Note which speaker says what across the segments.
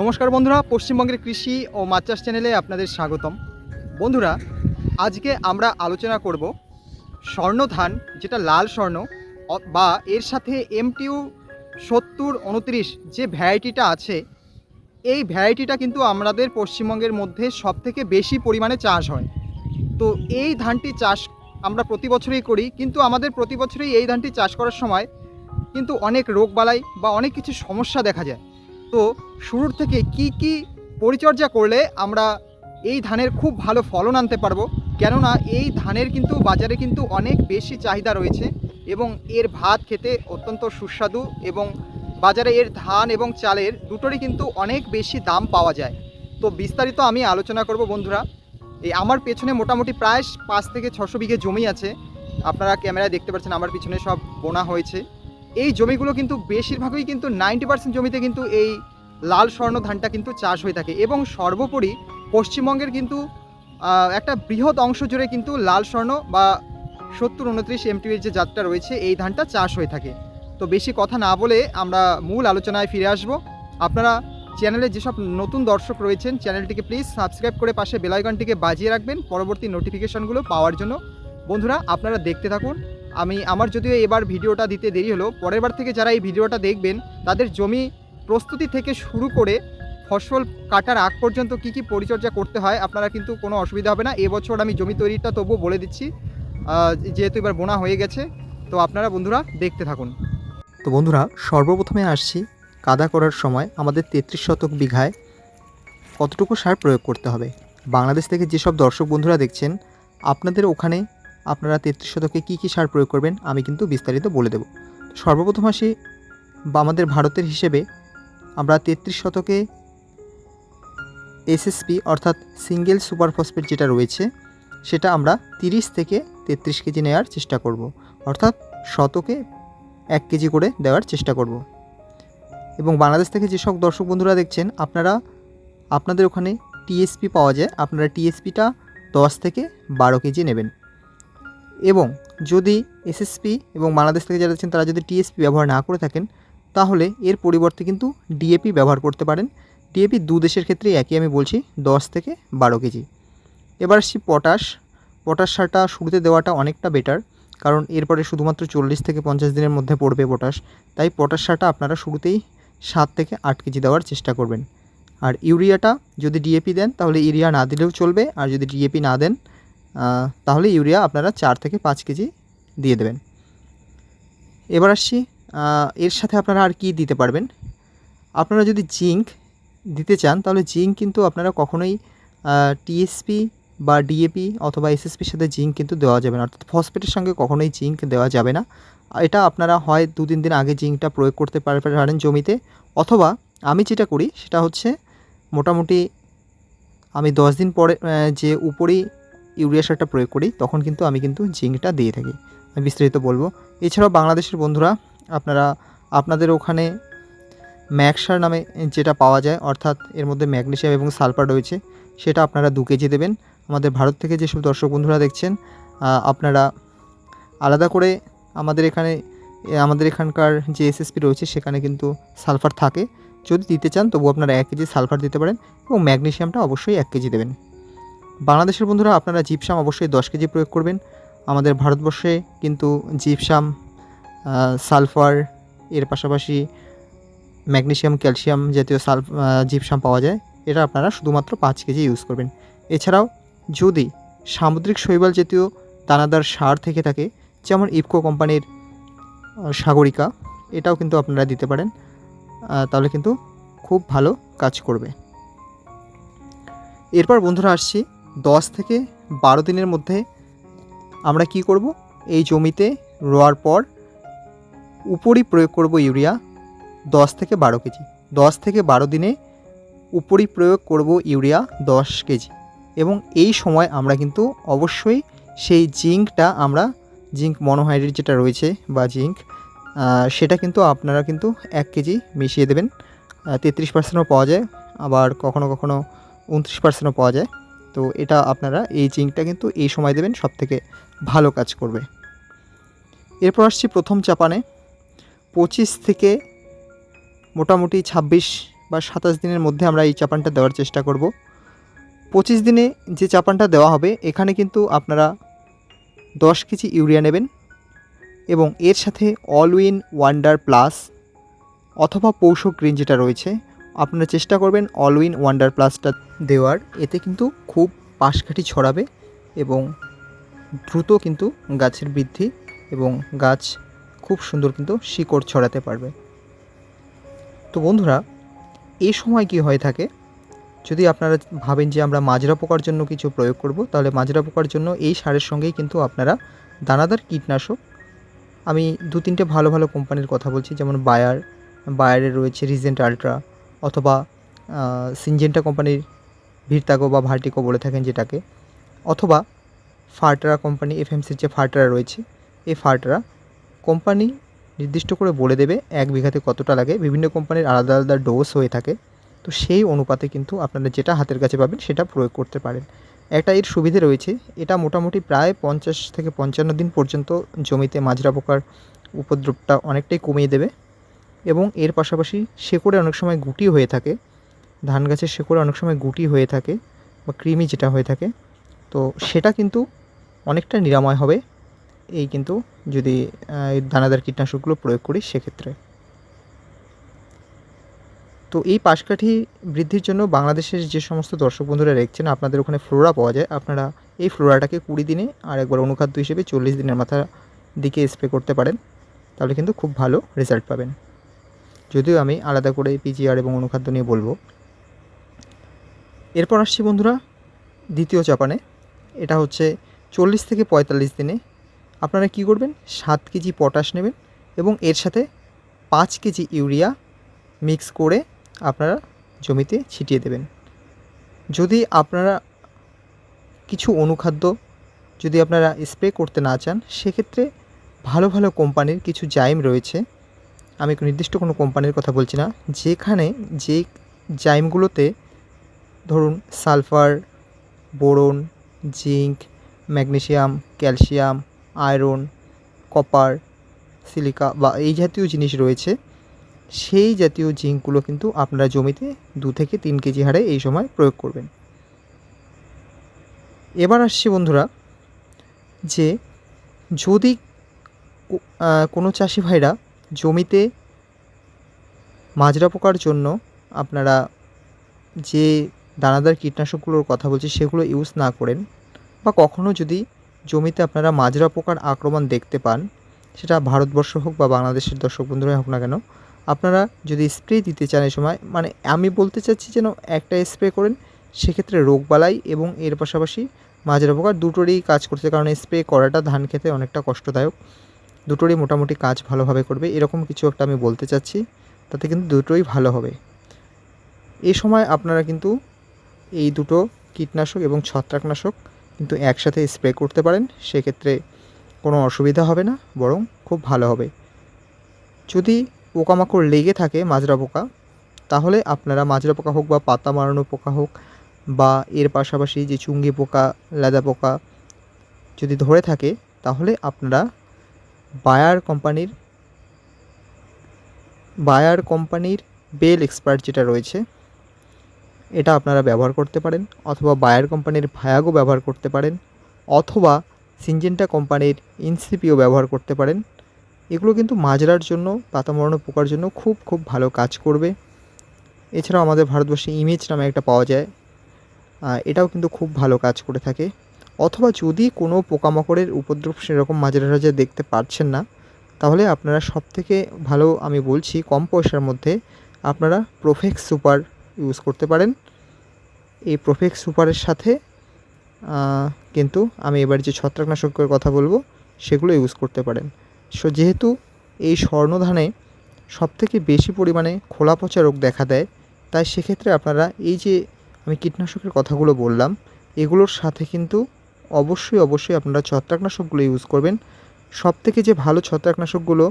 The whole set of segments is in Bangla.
Speaker 1: নমস্কার বন্ধুরা, পশ্চিমবঙ্গের কৃষি ও মাছ চাষ চ্যানেলে আপনাদের স্বাগতম। বন্ধুরা, আজকে আমরা আলোচনা করব স্বর্ণ ধান, যেটা লাল স্বর্ণ বা এর সাথে এমটিউ সত্তর উনত্রিশ যে ভ্যারাইটিটা আছে, এই ভ্যারাইটিটা কিন্তু আমাদের পশ্চিমবঙ্গের মধ্যে সবথেকে বেশি পরিমাণে চাষ হয়। তো এই ধানটি চাষ আমরা প্রতি বছরই করি, কিন্তু আমাদের প্রতি বছরই এই ধানটি চাষ করার সময় কিন্তু অনেক রোগবালাই বা অনেক কিছু সমস্যা দেখা যায়। তো শুরুর থেকে কি কি পরিচর্যা করলে আমরা এই ধানের খুব ভালো ফলন আনতে পারব, কেননা এই ধানের কিন্তু বাজারে কিন্তু অনেক বেশি চাহিদা রয়েছে এবং এর ভাত খেতে অত্যন্ত সুস্বাদু এবং বাজারে এর ধান এবং চালের দুটোরই কিন্তু অনেক বেশি দাম পাওয়া যায়। তো বিস্তারিত আমি আলোচনা করব বন্ধুরা। এই আমার পেছনে মোটামুটি প্রায় পাঁচ থেকে ছশো বিঘে জমি আছে। আপনারা ক্যামেরায় দেখতে পাচ্ছেন আমার পিছনে সব বোনা হয়েছে। এই জমিগুলো কিন্তু বেশিরভাগই কিন্তু নাইনটি পার্সেন্ট জমিতে কিন্তু এই লাল স্বর্ণ ধানটা কিন্তু চাষ হয়ে থাকে এবং সর্বোপরি পশ্চিমবঙ্গের কিন্তু একটা বৃহৎ অংশ জুড়ে কিন্তু লাল স্বর্ণ বা সত্তর উনত্রিশ এমটিভির যে জাতটা রয়েছে, এই ধানটা চাষ হয়ে থাকে। তো বেশি কথা না বলে আমরা মূল আলোচনায় ফিরে আসব। আপনারা চ্যানেলে যেসব নতুন দর্শক রয়েছেন, চ্যানেলটিকে প্লিজ সাবস্ক্রাইব করে পাশে বেলাইকনটিকে বাজিয়ে রাখবেন। পরবর্তী নোটিফিকেশনগুলো পাওয়ার জন্য। বন্ধুরা, আপনারা দেখতে থাকুন। আমি, আমার যদিও এবার ভিডিওটা দিতে দেরি হলো, পরের বার থেকে যারা এই ভিডিওটা দেখবেন, তাদের জমি প্রস্তুতি থেকে শুরু করে ফসল কাটার আগ পর্যন্ত কি কি পরিচর্যা করতে হয়, আপনারা কিন্তু কোনো অসুবিধা হবে না। এবছর আমি জমি তৈরিটা তবুও বলে দিচ্ছি। যেহেতু এবার বোনা হয়ে গেছে, তো আপনারা বন্ধুরা দেখতে থাকুন। তো বন্ধুরা, সর্বপ্রথমে আসছি কাদা করার সময় আমাদের তেত্রিশ শতক বিঘায় কতটুকু সার প্রয়োগ করতে হবে? বাংলাদেশ থেকে যেসব দর্শক বন্ধুরা দেখছেন, আপনাদের ওখানে আপনারা তেত্রিশ শতকে কী কী সার প্রয়োগ করবেন আমি কিন্তু বিস্তারিত বলে দেব। সর্বপ্রথম আসি বা আমাদের ভারতের হিসেবে আমরা তেত্রিশ শতকে এসএসপি অর্থাৎ সিঙ্গেল সুপার ফসফেট যেটা রয়েছে, সেটা আমরা তিরিশ থেকে তেত্রিশ কেজি নেওয়ার চেষ্টা করব। অর্থাৎ শতকে এক কেজি করে দেওয়ার চেষ্টা করব। এবং বাংলাদেশ থেকে যেসব দর্শক বন্ধুরা দেখছেন, আপনারা, আপনাদের ওখানে টিএসপি পাওয়া যায়। আপনারা টিএসপিটা দশ থেকে বারো কেজি নেবেন। এবং যদি এসএসপি এবং বাংলাদেশ থেকে যারা আছেন, তারা যদি টিএসপি ব্যবহার না করে থাকেন, তাহলে এর পরিবর্তে কিন্তু ডিএপি ব্যবহার করতে পারেন। ডিএপি দু দেশের ক্ষেত্রে একই, আমি বলছি, দশ থেকে বারো কেজি। এবার আসছি পটাশ। পটাশ সারটা শুরুতে দেওয়াটা অনেকটা বেটার, কারণ এরপরে শুধুমাত্র চল্লিশ থেকে পঞ্চাশ দিনের মধ্যে পড়বে পটাশ। তাই পটাশ সারটা আপনারা শুরুতেই সাত থেকে আট কেজি দেওয়ার চেষ্টা করবেন। আর ইউরিয়াটা যদি ডিএপি দেন, তাহলে ইউরিয়া না দিলেও চলবে। আর যদি ডিএপি না দেন তাহলে ইউরিয়া আপনারা চার থেকে পাঁচ কেজি দিয়ে দেবেন। এবার আসছি এর সাথে আপনারা আর কি দিতে পারবেন? আপনারা যদি জিঙ্ক দিতে চান, তাহলে জিঙ্ক কিন্তু আপনারা কখনোই টিএসপি বা ডিএপি অথবা এসএসপির সাথে জিঙ্ক কিন্তু দেওয়া যাবে না। অর্থাৎ ফসফেটের সঙ্গে কখনোই জিঙ্ক দেওয়া যাবে না। এটা আপনারা হয় দু তিন দিন আগে জিঙ্কটা প্রয়োগ করতে পার- পারেন জমিতে। অথবা আমি যেটা করি, সেটা হচ্ছে মোটামুটি আমি দশ দিন পরে যে উপরেই ইউরিয়া সারটা প্রয়োগ করি, তখন কিন্তু আমি কিন্তু জিঙ্কটা দিয়ে থাকি। আমি বিস্তারিত বলব। এছাড়াও বাংলাদেশের বন্ধুরা, আপনারা, আপনাদের ওখানে ম্যাক্সার নামে যেটা পাওয়া যায়, অর্থাৎ এর মধ্যে ম্যাগনেশিয়াম এবং সালফার রয়েছে, সেটা আপনারা দু কেজি দেবেন। আমাদের ভারত থেকে যেসব দর্শক বন্ধুরা দেখছেন আপনারা আলাদা করে আমাদের এখানে আমাদের এখানকার যে এসএসপি রয়েছে সেখানে কিন্তু সালফার থাকে। যদি দিতে চান তবু আপনারা এক কেজি সালফার দিতে পারেন এবং ম্যাগনেশিয়ামটা অবশ্যই এক কেজি দেবেন। বাংলাদেশের বন্ধুরা আপনারা জিপসাম অবশ্যই দশ কেজি প্রয়োগ করবেন। আমাদের ভারতবর্ষে কিন্তু জিপসাম সালফার, এর পাশাপাশি ম্যাগনেশিয়াম, ক্যালসিয়াম জাতীয় সাল জিপসাম পাওয়া যায়। এটা আপনারা শুধুমাত্র পাঁচ কেজি ইউজ করবেন। এছাড়াও যদি সামুদ্রিক শৈবাল জাতীয় দানাদার সার থেকে থাকে যেমন ইফকো কোম্পানির সাগরিকা, এটাও কিন্তু আপনারা দিতে পারেন। তাহলে কিন্তু খুব ভালো কাজ করবে। এরপর বন্ধুরা আসছি, দশ থেকে বারো দিনের মধ্যে আমরা কি করব? এই জমিতে রোয়ার পর উপরই প্রয়োগ করব ইউরিয়া, দশ থেকে বারো কেজি। দশ থেকে বারো দিনে উপরই প্রয়োগ করব ইউরিয়া, দশ কেজি। এবং এই সময় আমরা কিন্তু অবশ্যই সেই জিঙ্কটা আমরা জিঙ্ক মনোহাইড্রেট যেটা রয়েছে বা জিঙ্ক সেটা কিন্তু আপনারা কিন্তু এক কেজি মিশিয়ে দেবেন। তেত্রিশ পার্সেন্টও পাওয়া যায়, আবার কখনো কখনো উনত্রিশ পার্সেন্টও পাওয়া যায়। তো এটা আপনারা এই জিঙ্কটা কিন্তু এই সময় দেবেন সব থেকে ভালো কাজ করবে। এরপর আসছি প্রথম চাপানে। পঁচিশ থেকে মোটামুটি ছাব্বিশ বা সাতাশ দিনের মধ্যে আমরা এই চাপানটা দেওয়ার চেষ্টা করব। পঁচিশ দিনে যে চাপানটা দেওয়া হবে, এখানে কিন্তু আপনারা দশ কেজি ইউরিয়া নেবেন এবং এর সাথে অল উইন ওয়ান্ডার প্লাস অথবা পৌষক গ্রিন যেটা রয়েছে, আপনারা চেষ্টা করবেন অল উইন ওয়ান্ডার প্লাসটা দেওয়ার। এতে কিন্তু খুব পাশকাঠি ছড়াবে এবং দ্রুত কিন্তু গাছের বৃদ্ধি এবং গাছ খুব সুন্দর কিন্তু শিকড় ছড়াতে পারবে। তো বন্ধুরা এই সময় কি হয়ে থাকে? যদি আপনারা ভাবেন যে আমরা মাজরা পোকার জন্য কিছু প্রয়োগ করব, তাহলে মাজরা পোকার জন্য এই সারের সঙ্গেই কিন্তু আপনারা দানাদার কীটনাশক, আমি দু তিনটে ভালো ভালো কোম্পানির কথা বলছি, যেমন বায়ার বায়ারের রয়েছে রিজেন্ট আলট্রা, অথবা সিনজেন্টা কোম্পানির ভিরতাগো বা ভার্টিকো বলে থাকেন যেটাকে, অথবা ফার্টারা কোম্পানি, এফএমসির যে ফার্টারা রয়েছে, এই ফার্টারা কোম্পানি নির্দিষ্ট করে বলে দেবে এক বিঘাতে কতটা লাগে। বিভিন্ন কোম্পানির আলাদা আলাদা ডোজ হয়ে থাকে। তো সেই অনুপাতে কিন্তু আপনারা যেটা হাতের কাছে পাবেন সেটা প্রয়োগ করতে পারেন। একটা এর সুবিধে রয়েছে, এটা মোটামুটি প্রায় পঞ্চাশ থেকে পঞ্চান্ন দিন পর্যন্ত জমিতে মাজরা পোকার উপদ্রবটা অনেকটাই কমিয়ে দেবে এবং এর পাশাপাশি শেকড়ে অনেক সময় গুটি হয়ে থাকে, ধান গাছের শেকড়ে অনেক সময় গুটি হয়ে থাকে বা কৃমি যেটা হয়ে থাকে। তো সেটা কিন্তু অনেকটা নিরাময় হবে, এই কিন্তু যদি দানাদার কীটনাশকগুলো প্রয়োগ করি সেক্ষেত্রে। তো এই পাশকাঠি বৃদ্ধির জন্য বাংলাদেশের যে সমস্ত দর্শক বন্ধুরা দেখছেন, আপনাদের ওখানে ফ্লোরা পাওয়া যায়। আপনারা এই ফ্লোরাটাকে কুড়ি দিনে আর একবার অনুখাদ্য হিসেবে চল্লিশ দিনের মাথা দিকে স্প্রে করতে পারেন, তাহলে কিন্তু খুব ভালো রেজাল্ট পাবেন। যদিও আমি আলাদা করে পিজিআর এবং অনুখাদ্য নিয়ে বলব। এরপর আসছি বন্ধুরা দ্বিতীয় চাপানে। এটা হচ্ছে চল্লিশ থেকে পঁয়তাল্লিশ দিনে। আপনারা কি করবেন? সাত কেজি পটাশ নেবেন এবং এর সাথে পাঁচ কেজি ইউরিয়া মিক্স করে আপনারা জমিতে ছিটিয়ে দেবেন। যদি আপনারা কিছু অনুখাদ্য যদি আপনারা স্প্রে করতে না চান, সেক্ষেত্রে ভালো ভালো কোম্পানির কিছু জাইম রয়েছে। আমি নির্দিষ্ট কোনো কোম্পানির কথা বলছি না। যেখানে যে জাইমগুলোতে ধরুন sulphur, boron, zinc magnesium calcium, iron, copper, silica বা এই জাতীয় জিনিস রয়েছে সেই জাতীয় জিঙ্কগুলো কিন্তু আপনারা জমিতে দু থেকে তিন কেজি হারে এই সময় প্রয়োগ করবেন। এবার আসছি বন্ধুরা, যে যদি কোনো চাষি ভাইরা জমিতে মাজরা পোকার জন্য আপনারা যে দানাদার কীটনাশকগুলোর কথা বলছি সেগুলো ইউজ না করেন বা কখনও যদি জমিতে আপনারা মাজরা পোকার আক্রমণ দেখতে পান, সেটা ভারতবর্ষ হোক বা বাংলাদেশের দর্শক বন্ধুরাই হোক না কেন আপনারা যদি স্প্রে দিতে চান এই সময় মানে আমি বলতে চাচ্ছি যেন একটা স্প্রে করেন, সেক্ষেত্রে রোগবালাই এবং এর পাশাপাশি মাজরা পোকা দুটোরই কাজ করছে, কারণ স্প্রে করাটা ধান খেতে অনেকটা কষ্টদায়ক। দুটোরই মোটামুটি কাজ ভালোভাবে করবে, এরকম কিছু একটা আমি বলতে চাচ্ছি, তাতে কিন্তু দুটোই ভালো হবে। এই সময় আপনারা কিন্তু এই দুটো কীটনাশক এবং ছত্রাকনাশক কিন্তু একসাথে স্প্রে করতে পারেন, সেক্ষেত্রে কোনো অসুবিধা হবে না, বরং খুব ভালো হবে। যদি পোকামাকড় লেগে থাকে মাজরা পোকা, তাহলে আপনারা মাজরা পোকা হোক বা পাতা মারানো পোকা হোক বা এর পাশাপাশি যে চুঙ্গি পোকা, লেদা পোকা যদি ধরে থাকে, তাহলে আপনারা বায়ার কোম্পানির বায়ার কোম্পানির বেল এক্সপার্ট যেটা রয়েছে, এটা আপনারা ব্যবহার করতে পারেন, অথবা বায়ার কোম্পানির ভায়াগো ব্যবহার করতে পারেন, অথবা সিনজেন্টা কোম্পানির ইনসিপিও ব্যবহার করতে পারেন। এগুলো কিন্তু মাজরার জন্য, পাতা মরানো পোকার জন্য খুব খুব ভালো কাজ করবে। এছাড়াও আমাদের ভারতবর্ষে ইমেজ নামে একটা পাওয়া যায়। এটাও কিন্তু খুব ভালো কাজ করে থাকে। অথবা যদি কোনো পোকামাকড়ের উপদ্রব সেরকম মাজরা রাজা দেখতে পারছেন না, তাহলে আপনারা সব থেকে ভালো আমি বলছি কম পয়সার মধ্যে আপনারা প্রোফেক্স সুপার ইউজ করতে পারেন। এই প্রোফেক্স সুপারের সাথে কিন্তু আমি এবার যে ছত্রাকনাশকের কথা বলব, সেগুলো ইউজ করতে পারেন। যেহেতু এই স্বর্ণধানে সবথেকে বেশি পরিমাণে খোলা পচা রোগ দেখা দেয়, তাই সেক্ষেত্রে আপনারা এই যে আমি কীটনাশকের কথাগুলো বললাম, এগুলোর সাথে কিন্তু অবশ্যই অবশ্যই আপনারা ছত্রাকনাশকগুলো ইউজ করবেন। সব থেকে যে ভালো ছত্রাকনাশকগুলো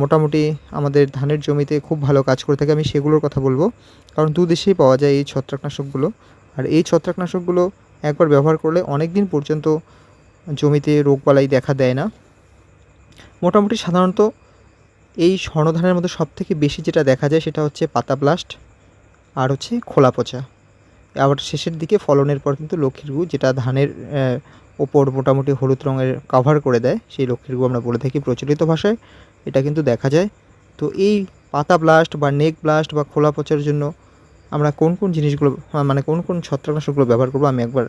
Speaker 1: মোটামুটি আমাদের ধানের জমিতে খুব ভালো কাজ করে থাকে, আমি সেগুলোর কথা বলব। কারণ দু দেশেই পাওয়া যায় এই ছত্রাকনাশকগুলো। আর এই ছত্রাকনাশকগুলো একবার ব্যবহার করলে অনেক দিন পর্যন্ত জমিতে রোগবালাই দেখা দেয় না। মোটামুটি সাধারণত এই স্বর্ণধানের মধ্যে সবথেকে বেশি যেটা দেখা যায় সেটা হচ্ছে পাতা ব্লাস্ট আর হচ্ছে খোলা পচা। আবার শেষের দিকে ফলনের পর কিন্তু লক্ষ্মীর গু যেটা ধানের ওপর মোটামুটি হলুদ রঙের কভার করে দেয়, সেই লক্ষ্মীর গু আমরা বলে থাকি প্রচলিত ভাষায়, এটা কিন্তু দেখা যায়। তো এই পাতা ব্লাস্ট বা নেক ব্লাস্ট বা খোলা পচার জন্য আমরা কোন কোন জিনিসগুলো মানে কোন কোন ছত্রাকনাশকগুলো ব্যবহার করব আমি একবার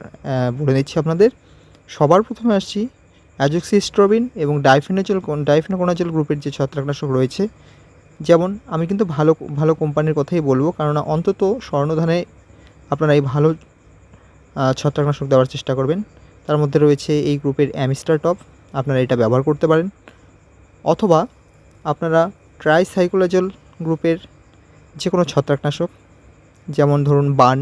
Speaker 1: বলে দিচ্ছি আপনাদের। সবার প্রথমে আসছি অ্যাজোক্সিস্ট্রবিন এবং ডাইফেনোজল ডাইফেনোকোনাজল গ্রুপের যে ছত্রাকনাশক রয়েছে, যেমন আমি কিন্তু ভালো ভালো কোম্পানির কথাই বলব, কেননা অন্তত স্বর্ণধানে আপনারা এই ভালো ছত্রাকনাশক দেওয়ার চেষ্টা করবেন। তার মধ্যে রয়েছে এই গ্রুপের অ্যামিস্টার টপ, আপনারা এটা ব্যবহার করতে পারেন। অথবা আপনারা ট্রাইসাইক্লোজল গ্রুপের যে কোনো ছত্রাকনাশক, যেমন ধরুন বান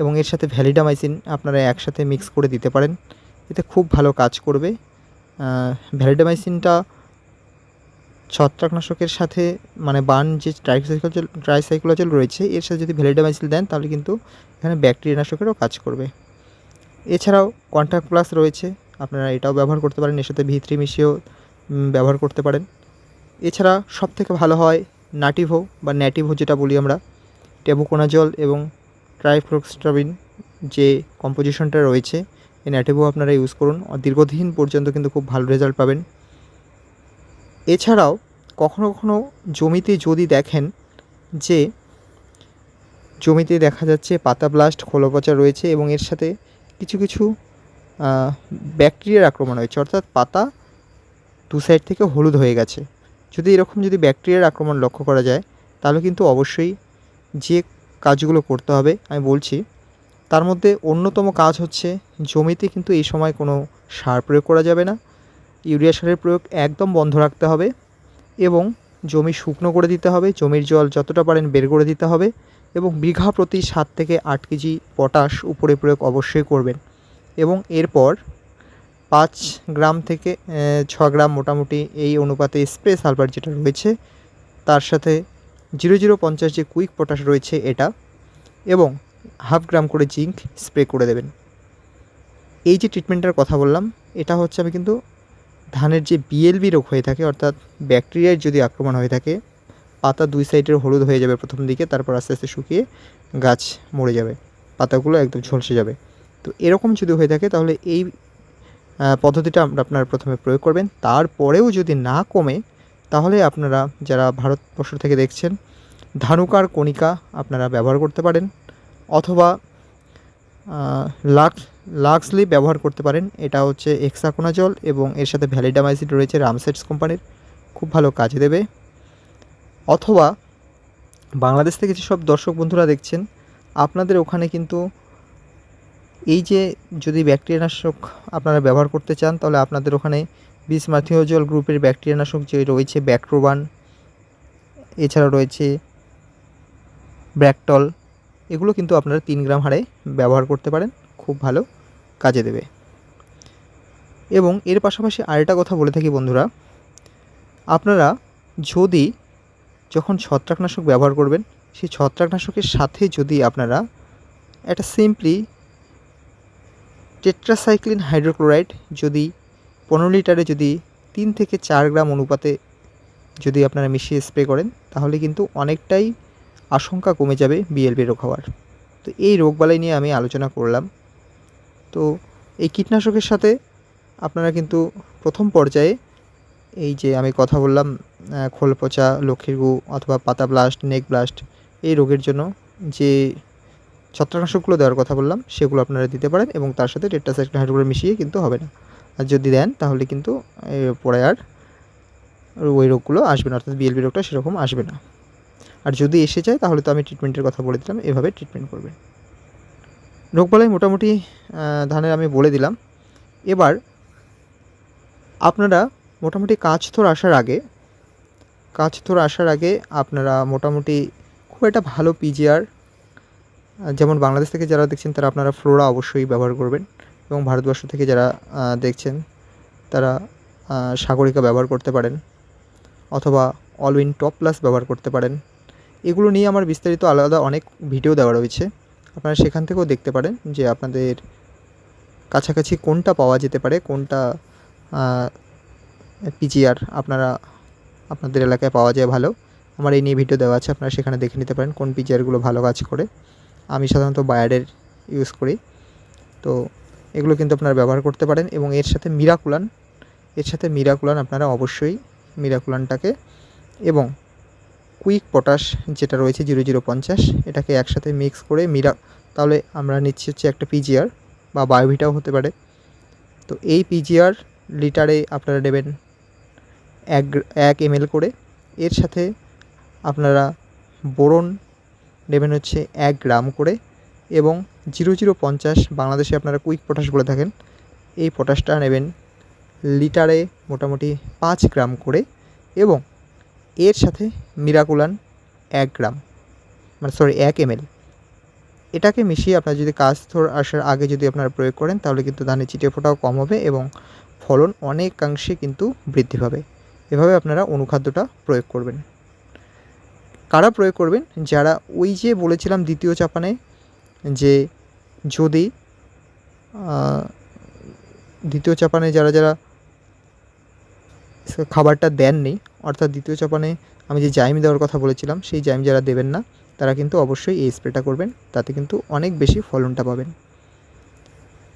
Speaker 1: এবং এর সাথে ভ্যালিডামাইসিন আপনারা একসাথে মিক্স করে দিতে পারেন। এতে খুব ভালো কাজ করবে। ভ্যালিডামাইসিনটা ছত্রাকনাশকের সাথে মানে বান যে ট্রাইসাইক্লোজল ট্রাইসাইক্লোজল রয়েছে, এর সাথে যদি ভ্যালিডামাইসিন দেন, তাহলে কিন্তু এখানে ব্যাকটেরিয়া নাশকেরও কাজ করবে। এছাড়াও কন্ট্যাক্ট প্লাস রয়েছে, আপনারা এটাও ব্যবহার করতে পারেন, এর সাথে ভিত্রি মিশিয়েও ব্যবহার করতে পারেন। এছাড়া সব থেকে ভালো হয় নাটিভো বা ন্যাটিভো যেটা বলি আমরা, টেবুকোনাজল এবং ট্রাইফ্লোক্সট্রাবিন যে কম্পোজিশনটা রয়েছে এই ন্যাটিভো আপনারা ইউজ করুন। দীর্ঘদিন পর্যন্ত কিন্তু খুব ভালো রেজাল্ট পাবেন। এছাড়াও কখনো কখনো জমিতে যদি দেখেন যে জমিতে দেখা যাচ্ছে পাতা ব্লাস্ট খোলো পচা রয়েছে এবং এর সাথে কিছু কিছু ব্যাকটেরিয়ার আক্রমণ হয়েছে অর্থাৎ পাতা দু সাইড থেকে হলুদ হয়ে গেছে। যদি এরকম যদি ব্যাকটেরিয়ার আক্রমণ লক্ষ্য করা যায়, তাহলে কিন্তু অবশ্যই যে কাজগুলো করতে হবে, আমি বলছি তার মধ্যে অন্যতম কাজ হচ্ছে জমিতে কিন্তু এই সময় কোনো সার প্রয়োগ করা যাবে না। ইউরিয়া সারের প্রয়োগ একদম বন্ধ রাখতে হবে এবং জমি শুকনো করে দিতে হবে, জমির জল যতটা পারেন বের করে দিতে হবে এবং বিঘা প্রতি সাত থেকে আট কেজি পটাশ উপরে প্রয়োগ অবশ্যই করবেন। এবং এরপর পাঁচ গ্রাম থেকে ছ গ্রাম মোটামুটি এই অনুপাতে স্প্রে সালফার যেটা রয়েছে, তার সাথে জিরো জিরো পঞ্চাশ যে কুইক পটাশ রয়েছে এটা এবং হাফ গ্রাম করে জিঙ্ক স্প্রে করে দেবেন। এই যে ট্রিটমেন্টের কথা বললাম, এটা হচ্ছে আমি কিন্তু ধানের যে বিএলবি রোগ হয়ে থাকে, অর্থাৎ ব্যাকটেরিয়ার যদি আক্রমণ হয়ে থাকে, পাতা দুই সাইডের হলুদ হয়ে যাবে প্রথম দিকে, তারপর আস্তে আস্তে শুকিয়ে গাছ মরে যাবে, পাতাগুলো একদম ঝলসে যাবে। তো এরকম যদি হয়ে থাকে, তাহলে এই পদ্ধতিটা আপনারা প্রথমে প্রয়োগ করবেন। তারপরেও যদি না কমে, তাহলে আপনারা যারা ভারতবর্ষ থেকে দেখছেন ধানুকার কণিকা আপনারা ব্যবহার করতে পারেন। অথবা লাক্স, লাক্সলি ব্যবহার করতে পারেন। এটা হচ্ছে এক্সাকোনাজল এবং এর সাথে ভ্যালিডামাইসিড রয়েছে রামসেটস কোম্পানির। খুব ভালো কাজে দেবে। অথবা, বাংলাদেশ থেকে যেসব দর্শক বন্ধুরা দেখছেন, আপনাদের ওখানে কিন্তু এই যে যদি ব্যাকটেরিয়া নাশক আপনারা ব্যবহার করতে চান, তাহলে আপনাদের ওখানে বিসমাথিওজল গ্রুপের ব্যাকটেরিয়া নাশক যে রয়েছে ব্যাকট্রোবান এছাড়া রয়েছে ব্র্যাকটল এগুলো কিন্তু আপনারা তিন গ্রাম হারে ব্যবহার করতে পারেন, খুব ভালো কাজে দেবে। এবং এর পাশাপাশি আরেকটা কথা বলে থাকি বন্ধুরা, আপনারা যদি যখন ছত্রাকনাশক ব্যবহার করবেন, সেই ছত্রাকনাশকের সাথে যদি আপনারা একটা সিম্পলি টেট্রাসাইক্লিন হাইড্রোক্লোরাইড যদি পনেরো লিটারে যদি তিন থেকে চার গ্রাম অনুপাতে যদি আপনারা মিশিয়ে স্প্রে করেন, তাহলে কিন্তু অনেকটাই আশঙ্কা কমে যাবে বিএলবি রোগ হওয়ার। তো এই রোগবালাই নিয়ে আমি আলোচনা করলাম। তো এই কীটনাশকের সাথে আপনারা কিন্তু প্রথম পর্যায়ে এই যে আমি কথা বললাম খোল পচা, লক্ষ্মীর গু অথবা পাতা ব্লাস্ট নেক ব্লাস্ট এই রোগের জন্য যে ছত্রাকনাশকগুলো দেওয়ার কথা বললাম, সেগুলো আপনারা দিতে পারেন এবং তার সাথে টেট্রাসাইক্লিন হাইড্রোক্লোরাইড মিশিয়ে কিন্তু হবে না। আর যদি দেন, তাহলে কিন্তু পরে আর ওই রোগগুলো আসবে না, অর্থাৎ বিএলবি রোগটা সেরকম আসবে না। আর যদি এসে যায়, তাহলে তো আমি ট্রিটমেন্টের কথা বলে দিলাম, এভাবে ট্রিটমেন্ট করবেন। রোগবালাই মোটামুটি ধানের আমি বলে দিলাম। এবার আপনারা মোটামুটি কাজথোর আসার আগে কাজথোর আসার আগে আপনারা মোটামুটি খুব একটা ভালো পিজিআর যেমন বাংলাদেশ থেকে যারা দেখছেন, তারা আপনারা ফ্লোরা অবশ্যই ব্যবহার করবেন এবং ভারতবর্ষ থেকে যারা দেখছেন, তারা সাগরিকা ব্যবহার করতে পারেন অথবা অলউইন টপ প্লাস ব্যবহার করতে পারেন। এগুলো নিয়ে আমার বিস্তারিত আলাদা অনেক ভিডিও দেওয়া রয়েছে। আপনারা সেখান থেকেও দেখতে পারেন যে আপনাদের কাছাকাছি কোনটা পাওয়া যেতে পারে, কোনটা পিজিআর আপনারা, আপনাদের এলাকায় পাওয়া যায় ভালো। আমার এই নিয়ে ভিডিও দেওয়া আছে, আপনারা সেখানে দেখে নিতে পারেন কোন পিজিআরগুলো ভালো কাজ করে। আমি সাধারণত বায়ারের ইউজ করি। তো এগুলো কিন্তু আপনারা ব্যবহার করতে পারেন এবং এর সাথে মিরাকুলান এর সাথে মিরাকুলান আপনারা অবশ্যই মিরাকুলানটাকে এবং কুইক পটাশ যেটা রয়েছে জিরো জিরো পঞ্চাশ, এটাকে একসাথে মিক্স করে মিরা, তাহলে আমরা নিচ্ছি হচ্ছে একটা পিজিআর বা বায়োভিটাও হতে পারে। তো এই পিজিআর লিটারে আপনারা নেবেন এক এক এমএল করে। এর সাথে আপনারা বোরন নেবেন হচ্ছে এক গ্রাম করে এবং জিরো জিরো পঞ্চাশ বাংলাদেশে আপনারা কুইক পটাশ বলে থাকেন এই পটাশটা নেবেন লিটারে মোটামুটি পাঁচ গ্রাম করে এবং এর সাথে মিরাকুলান এক গ্রাম মানে সরি এক এমএল এটাকে মিশিয়ে আপনারা যদি কাজ কাস্তর আসার আগে যদি আপনারা প্রয়োগ করেন, তাহলে কিন্তু ধানের চিটে ফোটাও কম হবে এবং ফলন অনেকাংশে কিন্তু বৃদ্ধি পাবে। এভাবে আপনারা অনুখাদ্যটা প্রয়োগ করবেন। কারা প্রয়োগ করবেন? যারা ওই যে বলেছিলাম দ্বিতীয় চাপানে যে যদি দ্বিতীয় চাপানে যারা যারা খাবারটা দেননি অর্থাৎ দ্বিতীয় চাপানে আমি যে জাইম দেওয়ার কথা বলেছিলাম, সেই জাইম যারা দেবেন না, তারা কিন্তু অবশ্যই এই স্প্রেটা করবেন, তাতে কিন্তু অনেক বেশি ফলনটা পাবেন।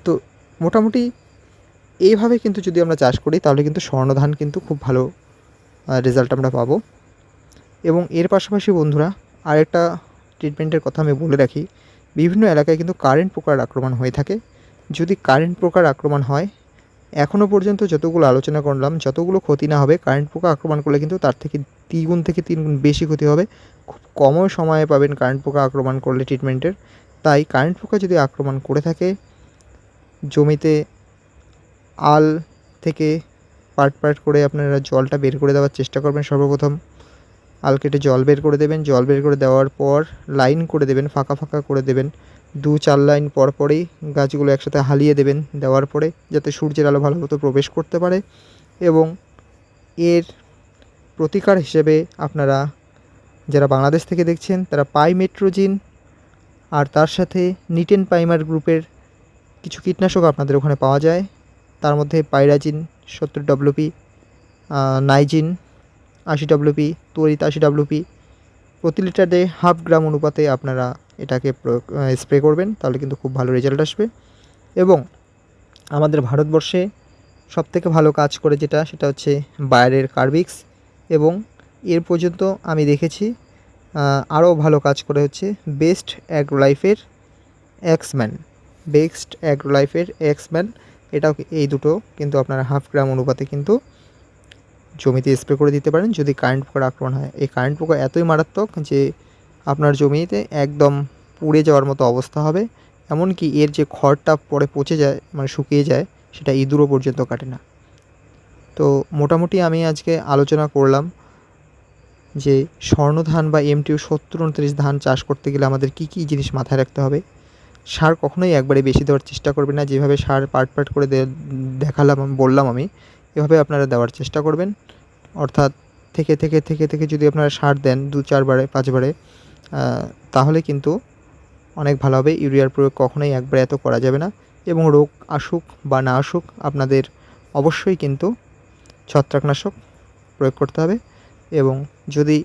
Speaker 1: তো মোটামুটি এইভাবে কিন্তু যদি আমরা চাষ করি, তাহলে কিন্তু স্বর্ণধান কিন্তু খুব ভালো রেজাল্ট আমরা পাবো। এবং এর পাশাপাশি বন্ধুরা, আরেকটা ট্রিটমেন্টের কথা আমি বলে রাখি, বিভিন্ন এলাকায় কিন্তু কারেন্ট পোকার আক্রমণ হয়ে থাকে। যদি কারেন্ট পোকার আক্রমণ হয় এখনও পর্যন্ত যতগুলো আলোচনা করলাম, যতগুলো ক্ষতি না হবে কারেন্ট পোকা আক্রমণ করলে কিন্তু তার থেকে দ্বিগুণ থেকে তিনগুণ বেশি ক্ষতি হবে। খুব কমও সময়ে পাবেন কারেন্ট পোকা আক্রমণ করলে ট্রিটমেন্টের তাই কারেন্ট পোকা যদি আক্রমণ করে থাকে, জমিতে আল থেকে পার্ট পার্ট করে আপনারা জলটা বের করে দেওয়ার চেষ্টা করবেন সর্বপ্রথম। আল কেটে জল বের করে দেবেন। জল বের করে দেওয়ার পর লাইন করে দেবেন, ফাঁকা ফাঁকা করে দেবেন। দু চার লাইন পর পরেই গাছগুলো একসাথে হালিয়ে দেবেন দেওয়ার পরে যাতে সূর্যের আলো ভালো মতো প্রবেশ করতে পারে এবং এর প্রতিকার হিসেবে আপনারা যারা বাংলাদেশ থেকে দেখছেন, তারা পাইমেট্রোজিন আর তার সাথে নিটেন পাইমার গ্রুপের কিছু কীটনাশক আপনাদের ওখানে পাওয়া যায়। তার মধ্যে পাইরাজিন, সত্তর ডব্লিউপি নাইজিন, আশি ডব্লিউপি তরিত আশি ডব্লিউপি প্রতি লিটারে হাফ গ্রাম অনুপাতে আপনারা এটাকে স্প্রে করবেন, তাহলে কিন্তু খুব ভালো রেজাল্ট আসবে। এবং আমাদের ভারতবর্ষে সবথেকে ভালো কাজ করে যেটা, সেটা হচ্ছে বাইরের কার্বিক্স এবং এর পর্যন্ত আমি দেখেছি আরও ভালো কাজ করে হচ্ছে বেস্ট অ্যাগ্রোলাইফের এক্সম্যান বেস্ট অ্যাগ্রোলাইফের এক্সম্যান এটাও এই দুটো কিন্তু আপনারা হাফ গ্রাম অনুপাতে কিন্তু জমিতে স্প্রে করে দিতে পারেন। যদি কারেন্ট পোকার আক্রমণ হয়, এই কারেন্ট পোকা এতই মারাত্মক যে আপনার জমিতে একদম পুড়ে যাওয়ার মতো অবস্থা হবে, এমনকি এর যে খড়টা পরে পচে যায় মানে শুকিয়ে যায়, সেটা ইঁদুরও পর্যন্ত কাটে না। তো মোটামুটি আমি আজকে আলোচনা করলাম যে স্বর্ণধান বা এমটিউ সত্তর উনত্রিশ ধান চাষ করতে গেলে আমাদের কী কী জিনিস মাথায় রাখতে হবে? সার কখনোই একবারে বেশি দেওয়ার চেষ্টা করবেন না, যেভাবে সার পার্ট পার্ট করে দেখালাম বললাম আমি, এভাবে আপনারা দেওয়ার চেষ্টা করবেন। অর্থাৎ থেকে থেকে থেকে থেকে যদি আপনারা সার দেন দু চারবারে পাঁচবারে তাহলে কিন্তু অনেক ভালো হবে। ইউরিয়ার প্রয়োগ কখনোই একবারে এত করা যাবে না এবং রোগ আসুক বা না আসুক, আপনাদের অবশ্যই কিন্তু ছত্রাকনাশক প্রয়োগ করতে হবে এবং যদি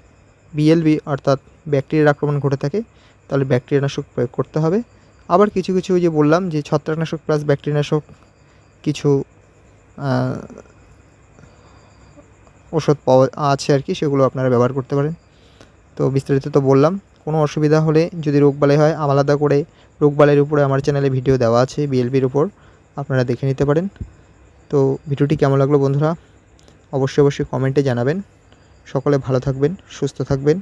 Speaker 1: বিএলবি অর্থাৎ ব্যাকটেরিয়ার আক্রমণ ঘটে থাকে, তাহলে ব্যাকটেরিয়ানাশক প্রয়োগ করতে হবে। আবার কিছু কিছু যে বললাম যে ছত্রাকনাশক প্লাস ব্যাকটেরিয়ানাশক কিছু ওষুধ পাওয়া আছে আর কি, সেগুলো আপনারা ব্যবহার করতে পারেন। তো বিস্তারিত তো বললাম। কোনো অসুবিধা হলে যদি রোগবালাই হয়, আলাদা করে রোগবালাইয়ের উপরে আমার চ্যানেলে ভিডিও দেওয়া আছে বিএলপির উপর। আপনারা দেখে নিতে পারেন। তো ভিডিওটি কেমন লাগল বন্ধুরা? অবশ্যই অবশ্যই কমেন্টে জানাবেন। সকলে ভালো থাকবেন, সুস্থ থাকবেন।